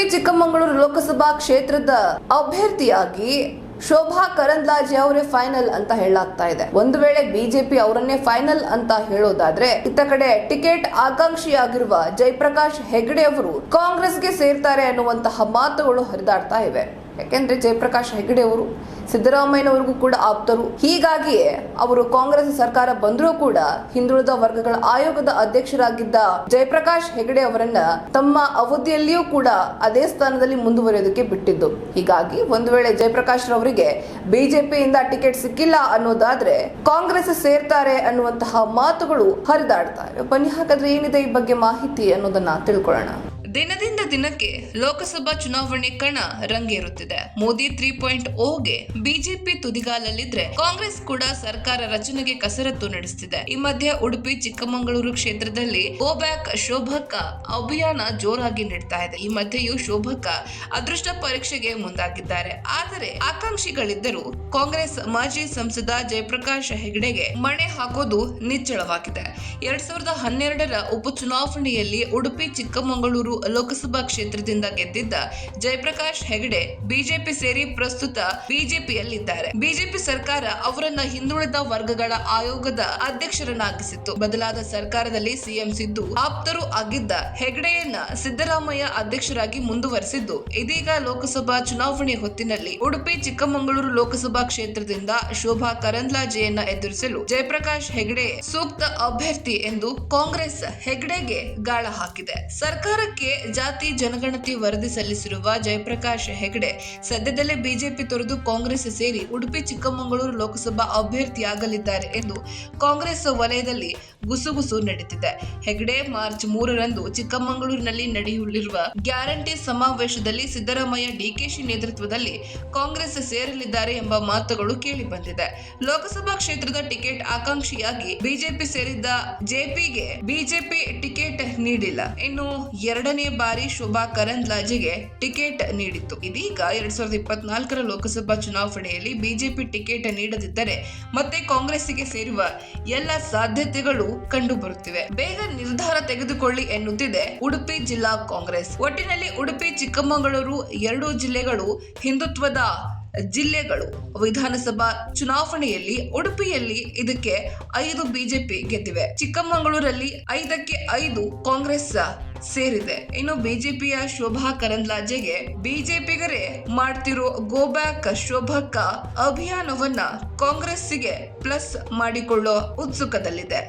ಉಡುಪಿ ಚಿಕ್ಕಮಗಳೂರು ಲೋಕಸಭಾ ಕ್ಷೇತ್ರದ ಅಭ್ಯರ್ಥಿಯಾಗಿ ಶೋಭಾ ಕರಂದ್ಲಾಜೆ ಅವರೇ ಫೈನಲ್ ಅಂತ ಹೇಳಲಾಗ್ತಾ ಇದೆ. ಒಂದು ವೇಳೆ ಬಿಜೆಪಿ ಅವರನ್ನೇ ಫೈನಲ್ ಅಂತ ಹೇಳೋದಾದ್ರೆ ಇತ್ತ ಕಡೆ ಟಿಕೆಟ್ ಆಕಾಂಕ್ಷಿಯಾಗಿರುವ ಜಯಪ್ರಕಾಶ್ ಹೆಗಡೆ ಅವರು ಕಾಂಗ್ರೆಸ್ಗೆ ಸೇರ್ತಾರೆ ಅನ್ನುವಂತಹ ಮಾತುಗಳು ಹರಿದಾಡ್ತಾ ಇವೆ. ಯಾಕೆಂದ್ರೆ ಜಯಪ್ರಕಾಶ್ ಹೆಗ್ಡೆ ಅವರು ಸಿದ್ದರಾಮಯ್ಯನವರಿಗೂ ಕೂಡ ಆಪ್ತರು. ಹೀಗಾಗಿಯೇ ಅವರು ಕಾಂಗ್ರೆಸ್ ಸರ್ಕಾರ ಬಂದರೂ ಕೂಡ ಹಿಂದುಳಿದ ವರ್ಗಗಳ ಆಯೋಗದ ಅಧ್ಯಕ್ಷರಾಗಿದ್ದ ಜಯಪ್ರಕಾಶ್ ಹೆಗಡೆ ಅವರನ್ನ ತಮ್ಮ ಅವಧಿಯಲ್ಲಿಯೂ ಕೂಡ ಅದೇ ಸ್ಥಾನದಲ್ಲಿ ಮುಂದುವರಿಯೋದಕ್ಕೆ ಬಿಟ್ಟಿದ್ದು. ಹೀಗಾಗಿ ಒಂದು ವೇಳೆ ಜಯಪ್ರಕಾಶ್ ರವರಿಗೆ ಬಿಜೆಪಿಯಿಂದ ಟಿಕೆಟ್ ಸಿಕ್ಕಿಲ್ಲ ಅನ್ನೋದಾದ್ರೆ ಕಾಂಗ್ರೆಸ್ ಸೇರ್ತಾರೆ ಅನ್ನುವಂತಹ ಮಾತುಗಳು ಹರಿದಾಡ್ತಾರೆ ಬನ್ನಿ ಹಾಗಾದ್ರೆ ಏನಿದೆ ಈ ಬಗ್ಗೆ ಮಾಹಿತಿ ಅನ್ನೋದನ್ನ ತಿಳ್ಕೊಳ್ಳೋಣ. ದಿನದಿಂದ ದಿನಕ್ಕೆ ಲೋಕಸಭಾ ಚುನಾವಣೆ ಕಣ ರಂಗೇರುತ್ತಿದೆ. ಮೋದಿ ತ್ರೀ ಪಾಯಿಂಟ್ ಓಗೆ ಬಿಜೆಪಿ ತುದಿಗಾಲಲ್ಲಿದ್ರೆ ಕಾಂಗ್ರೆಸ್ ಕೂಡ ಸರ್ಕಾರ ರಚನೆಗೆ ಕಸರತ್ತು ನಡೆಸುತ್ತಿದೆ ಈ ಮಧ್ಯೆ ಉಡುಪಿ, ಚಿಕ್ಕಮಗಳೂರು ಕ್ಷೇತ್ರದಲ್ಲಿ ಗೋ ಬ್ಯಾಕ್ ಶೋಭಕ್ಕ ಅಭಿಯಾನ ಜೋರಾಗಿ ನೀಡ್ತಾ ಇದೆ. ಈ ಮಧ್ಯೆಯೂ ಶೋಭಕ್ಕ ಅದೃಷ್ಟ ಪರೀಕ್ಷೆಗೆ ಮುಂದಾಗಿದ್ದಾರೆ. ಆದರೆ ಆಕಾಂಕ್ಷಿಗಳಿದ್ದರೂ ಕಾಂಗ್ರೆಸ್ ಮಾಜಿ ಸಂಸದ ಜಯಪ್ರಕಾಶ್ ಹೆಗ್ಡೆಗೆ ಮಣೆ ಹಾಕೋದು ನಿಚ್ಚಳವಾಗಿದೆ. ಎರಡ್ ಸಾವಿರದ ಹನ್ನೆರಡರ ಉಪಚುನಾವಣೆಯಲ್ಲಿ ಉಡುಪಿ, ಚಿಕ್ಕಮಗಳೂರು ಲೋಕಸಭಾ ಕ್ಷೇತ್ರದಿಂದ ಗೆದ್ದಿದ್ದ ಜಯಪ್ರಕಾಶ್ ಹೆಗಡೆ ಬಿಜೆಪಿ ಸೇರಿ ಪ್ರಸ್ತುತ ಬಿಜೆಪಿಯಲ್ಲಿದ್ದಾರೆ. ಬಿಜೆಪಿ ಸರ್ಕಾರ ಅವರನ್ನ ಹಿಂದುಳಿದ ವರ್ಗಗಳ ಆಯೋಗದ ಅಧ್ಯಕ್ಷರನ್ನಾಗಿಸಿತ್ತು. ಬದಲಾದ ಸರ್ಕಾರದಲ್ಲಿ ಸಿಎಂ ಸಿದ್ದು ಆಪ್ತರು ಆಗಿದ್ದ ಹೆಗಡೆಯನ್ನ ಸಿದ್ದರಾಮಯ್ಯ ಅಧ್ಯಕ್ಷರಾಗಿ ಮುಂದುವರೆಸಿದ್ದು. ಇದೀಗ ಲೋಕಸಭಾ ಚುನಾವಣೆ ಹೊತ್ತಿನಲ್ಲಿ ಉಡುಪಿ, ಚಿಕ್ಕಮಗಳೂರು ಲೋಕಸಭಾ ಕ್ಷೇತ್ರದಿಂದ ಶೋಭಾ ಕರಂದ್ಲಾಜೆಯನ್ನ ಎದುರಿಸಲು ಜಯಪ್ರಕಾಶ್ ಹೆಗಡೆ ಸೂಕ್ತ ಅಭ್ಯರ್ಥಿ ಎಂದು ಕಾಂಗ್ರೆಸ್ ಹೆಗಡೆಗೆ ಗಾಳ ಹಾಕಿದೆ. ಸರ್ಕಾರಕ್ಕೆ ಜಾತಿ ಜನಗಣತಿ ವರದಿ ಸಲ್ಲಿಸಿರುವ ಜಯಪ್ರಕಾಶ್ ಹೆಗಡೆ ಸದ್ಯದಲ್ಲೇ ಬಿಜೆಪಿ ತೊರೆದು ಕಾಂಗ್ರೆಸ್ ಸೇರಿ ಉಡುಪಿ, ಚಿಕ್ಕಮಗಳೂರು ಲೋಕಸಭಾ ಅಭ್ಯರ್ಥಿಯಾಗಲಿದ್ದಾರೆ ಎಂದು ಕಾಂಗ್ರೆಸ್ ವಲಯದಲ್ಲಿ ಗುಸುಗುಸು ನಡೆದಿದೆ ಹೆಗಡೆ ಮಾರ್ಚ್ ಮೂರರಂದು ಚಿಕ್ಕಮಗಳೂರಿನಲ್ಲಿ ನಡೆಯಲಿರುವ ಗ್ಯಾರಂಟಿ ಸಮಾವೇಶದಲ್ಲಿ ಸಿದ್ದರಾಮಯ್ಯ, ಡಿಕೆಶಿ ನೇತೃತ್ವದಲ್ಲಿ ಕಾಂಗ್ರೆಸ್ ಸೇರಲಿದ್ದಾರೆ ಎಂಬ ಮಾತುಗಳು ಕೇಳಿ ಬಂದಿದೆ ಲೋಕಸಭಾ ಕ್ಷೇತ್ರದ ಟಿಕೆಟ್ ಆಕಾಂಕ್ಷಿಯಾಗಿ ಬಿಜೆಪಿ ಸೇರಿದ್ದ ಜೆಪಿಗೆ ಬಿಜೆಪಿ ಟಿಕೆಟ್ ನೀಡಿಲ್ಲ. ಇನ್ನು ಎರಡನೇ ಬಾರಿ ಶೋಭಾ ಕರಂದ್ಲಾಜೆಗೆ ಟಿಕೆಟ್ ನೀಡಿತ್ತು. ಇದೀಗ ಎರಡ್ ಸಾವಿರದ ಇಪ್ಪತ್ನಾಲ್ಕರ ಲೋಕಸಭಾ ಚುನಾವಣೆಯಲ್ಲಿ ಬಿಜೆಪಿ ಟಿಕೆಟ್ ನೀಡದಿದ್ದರೆ ಮತ್ತೆ ಕಾಂಗ್ರೆಸ್ಸಿಗೆ ಸೇರುವ ಎಲ್ಲ ಸಾಧ್ಯತೆಗಳು ಕಂಡು ಬರುತ್ತಿವೆ ಬೇಗ ನಿರ್ಧಾರ ತೆಗೆದುಕೊಳ್ಳಿ ಎನ್ನುತ್ತಿದೆ ಉಡುಪಿ ಜಿಲ್ಲಾ ಕಾಂಗ್ರೆಸ್. ಒಟ್ಟಿನಲ್ಲಿ ಉಡುಪಿ, ಚಿಕ್ಕಮಗಳೂರು ಎರಡೂ ಜಿಲ್ಲೆಗಳು ಹಿಂದುತ್ವದ ಜಿಲ್ಲೆಗಳು. ವಿಧಾನಸಭಾ ಚುನಾವಣೆಯಲ್ಲಿ ಉಡುಪಿಯಲ್ಲಿ ಇದಕ್ಕೆ ಐದು ಬಿಜೆಪಿ ಗೆದ್ದಿವೆ. ಚಿಕ್ಕಮಗಳೂರಲ್ಲಿ ಐದಕ್ಕೆ ಐದು ಕಾಂಗ್ರೆಸ್ ಸೇರಿದೆ. ಇನ್ನು ಬಿಜೆಪಿಯ ಶೋಭಾ ಕರಂದ್ಲಾಜೆಗೆ ಬಿಜೆಪಿಗರೇ ಮಾಡ್ತಿರೋ ಗೋ ಬ್ಯಾಕ್ ಶೋಭಕ್ಕ ಅಭಿಯಾನವನ್ನ ಕಾಂಗ್ರೆಸ್ಸಿಗೆ ಪ್ಲಸ್ ಮಾಡಿಕೊಳ್ಳೋ ಉತ್ಸುಕದಲ್ಲಿದೆ.